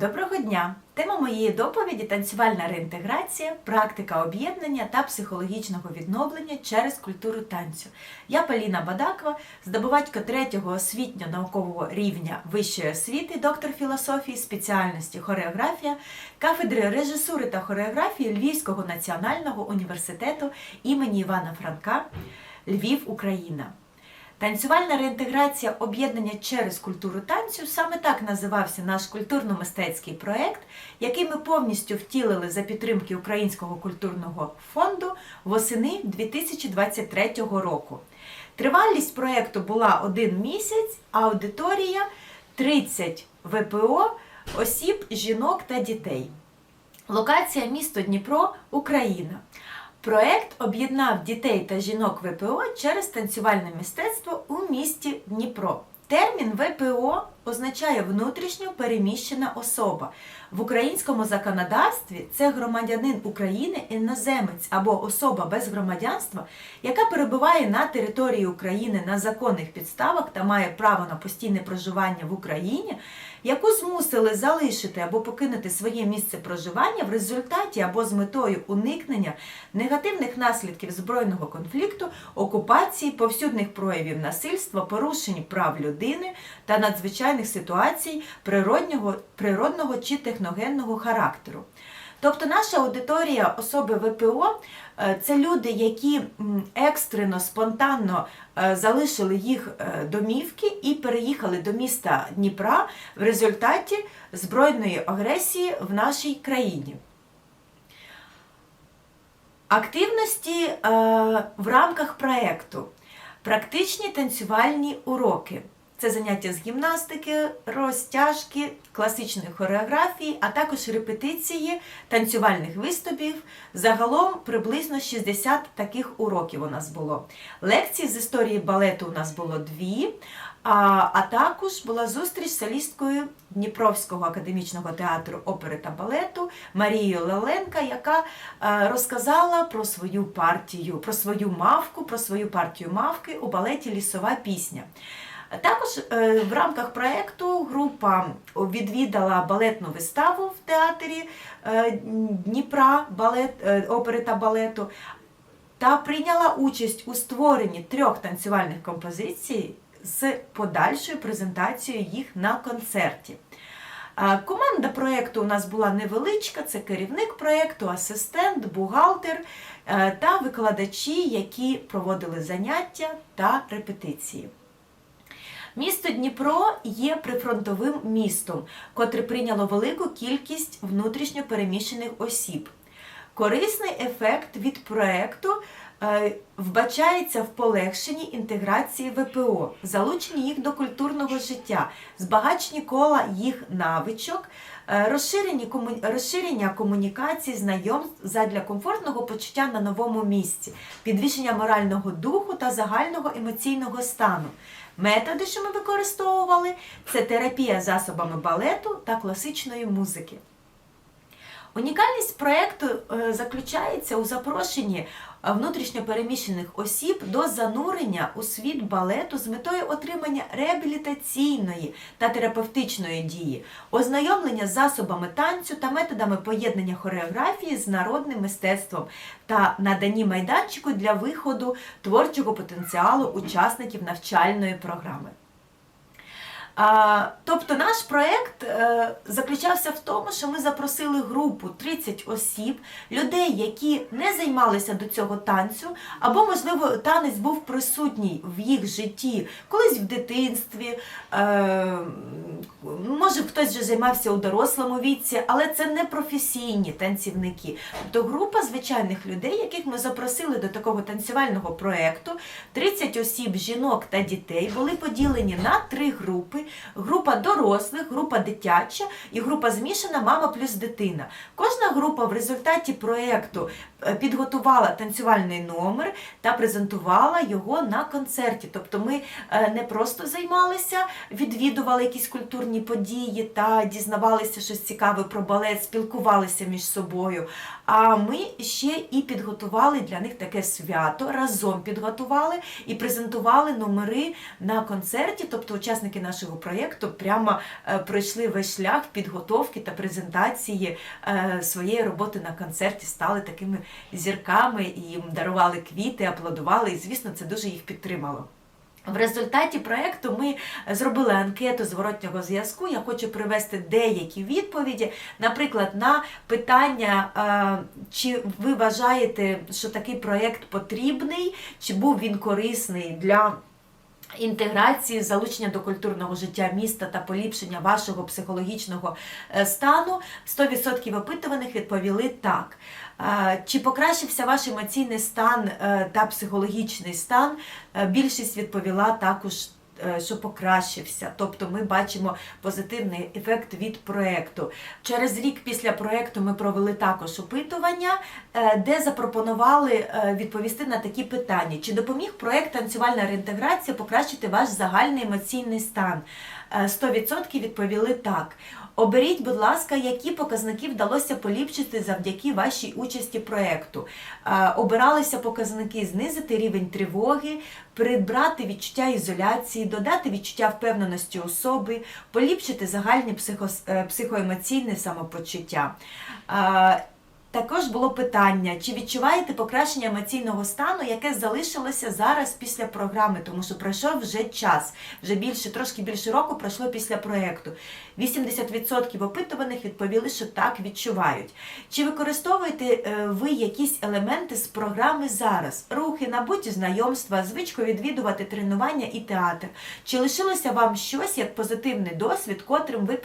Доброго дня! Тема моєї доповіді танцювальна реінтеграція, практика об'єднання та психологічного відновлення через культуру танцю. Я Поліна Бадакова, здобувачка третього освітньо-наукового рівня вищої освіти, доктор філософії, спеціальності хореографія, кафедри режисури та хореографії Львівського національного університету імені Івана Франка, Львів, Україна. Танцювальна реінтеграція об'єднання через культуру танцю саме так називався наш культурно-мистецький проєкт, який ми повністю втілили за підтримки Українського культурного фонду восени 2023 року. Тривалість проєкту була один місяць, а аудиторія 30 ВПО осіб, жінок та дітей. Локація місто Дніпро, Україна. Проект об'єднав дітей та жінок ВПО через танцювальне мистецтво у місті Дніпро. Термін ВПО означає внутрішньо переміщена особа. В українському законодавстві це громадянин України, іноземець або особа без громадянства, яка перебуває на території України на законних підставах та має право на постійне проживання в Україні, яку змусили залишити або покинути своє місце проживання в результаті або з метою уникнення негативних наслідків збройного конфлікту, окупації, повсюдних проявів насильства, порушень прав людини та надзвичайних ситуацій природнього, природного чи техногенного характеру. Тобто наша аудиторія особи ВПО е, це люди, які екстрено, спонтанно е, залишили їх е, домівки і переїхали до міста Дніпра в результаті збройної агресії в нашій країні. Активності в рамках проєкту. Практичні танцювальні уроки. Це заняття з гімнастики, розтяжки, класичної хореографії, а також репетиції танцювальних виступів. Загалом приблизно 60 таких уроків у нас було. Лекцій з історії балету у нас було дві, а, а також була зустріч з солісткою Дніпровського академічного театру опери та балету Марією Леленка, яка е, розказала про свою партію, про свою мавку, про свою партію мавки у балеті Лісова пісня. Також е, в рамках проєкту група відвідала балетну виставу в театрі е, Дніпра балет, е, опери та балету та прийняла участь у створенні трьох танцювальних композицій з подальшою презентацією їх на концерті. Команда проєкту у нас була невеличка, це керівник проєкту, асистент, бухгалтер та викладачі, які проводили заняття та репетиції. Місто Дніпро є прифронтовим містом, котре прийняло велику кількість внутрішньо переміщених осіб. Корисний ефект від проекту вбачається в полегшенні інтеграції ВПО, залученні їх до культурного життя, збагаченні кола їх навичок, е, розширення комунікацій, знайомств задля комфортного почуття на новому місці, підвищення морального духу та загального емоційного стану. Методи, що ми використовували, це терапія засобами балету та класичної музики. Унікальність проєкту е, заключається у запрошенні е, внутрішньопереміщених осіб до занурення у світ балету з метою отримання реабілітаційної та терапевтичної дії, ознайомлення з засобами танцю та методами поєднання хореографії з народним мистецтвом та наданні майданчику для виходу творчого потенціалу учасників навчальної програми. Тобто наш проєкт е, заключався в тому, що ми запросили групу 30 осіб, людей, які не займалися до цього танцю, або, можливо, танець був присутній в їх житті колись в дитинстві, е, може хтось вже займався у дорослому віці, але це не професійні танцівники. Тобто група звичайних людей, яких ми запросили до такого танцювального проєкту, 30 осіб, жінок та дітей були поділені на три групи. Група дорослих, група дитяча і група змішана мама плюс дитина. Кожна група в результаті проєкту е, підготувала танцювальний номер та презентувала його на концерті. Тобто ми е, не просто займалися, відвідували якісь культурні події. та дізнавалися щось цікаве про балет, спілкувалися між собою. А ми ще і підготували для них таке свято, разом підготували і презентували номери на концерті. Тобто учасники нашого проєкту прямо е, пройшли весь шлях підготовки та презентації е, своєї роботи на концерті, стали такими зірками і їм дарували квіти, аплодували, і звісно, це дуже їх підтримало. В результаті проєкту ми зробили анкету зворотнього зв'язку. Я хочу привести деякі відповіді. Наприклад, на питання, е, чи ви вважаєте, що такий проєкт потрібний, чи був він корисний для. Інтеграції, залучення до культурного життя міста та поліпшення вашого психологічного е, стану 100% опитуваних відповіли так. Е, Чи покращився ваш емоційний стан е, та психологічний стан? Більшість відповіла також. Е, Що покращився, тобто ми бачимо позитивний ефект від проекту. Через рік після проекту ми провели також опитування, е, де запропонували е, відповісти на такі питання: чи допоміг проект танцювальна реінтеграція покращити ваш загальний емоційний стан? Е, 100% відповіли так. Оберіть, будь ласка, які показники вдалося поліпшити завдяки вашій участі проєкту. Е, Обиралися показники знизити рівень тривоги, прибрати відчуття ізоляції, додати відчуття впевненості особи, поліпшити загальне психос- е, психоемоційне самопочуття. Також було питання, чи відчуваєте покращення емоційного стану, яке залишилося зараз після програми, тому що пройшов вже час, вже більше, трошки більше року пройшло після проєкту. 80% опитуваних відповіли, що так відчувають. Чи використовуєте е, ви якісь елементи з програми зараз? Рухи, набуті знайомства, звичку відвідувати тренування і театр. Чи лишилося вам щось як позитивний досвід, котрим ви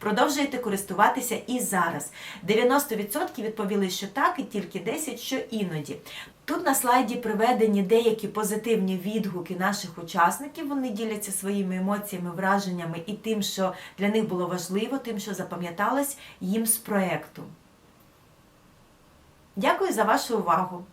продовжуєте користуватися і зараз? 90% відповіли, що так, і тільки 10%, що іноді. Тут на слайді приведені деякі позитивні відгуки наших учасників. Вони діляться своїми емоціями, враженнями і тим, що для них було важливо, тим, що запам'яталось їм з проєкту. Дякую за вашу увагу!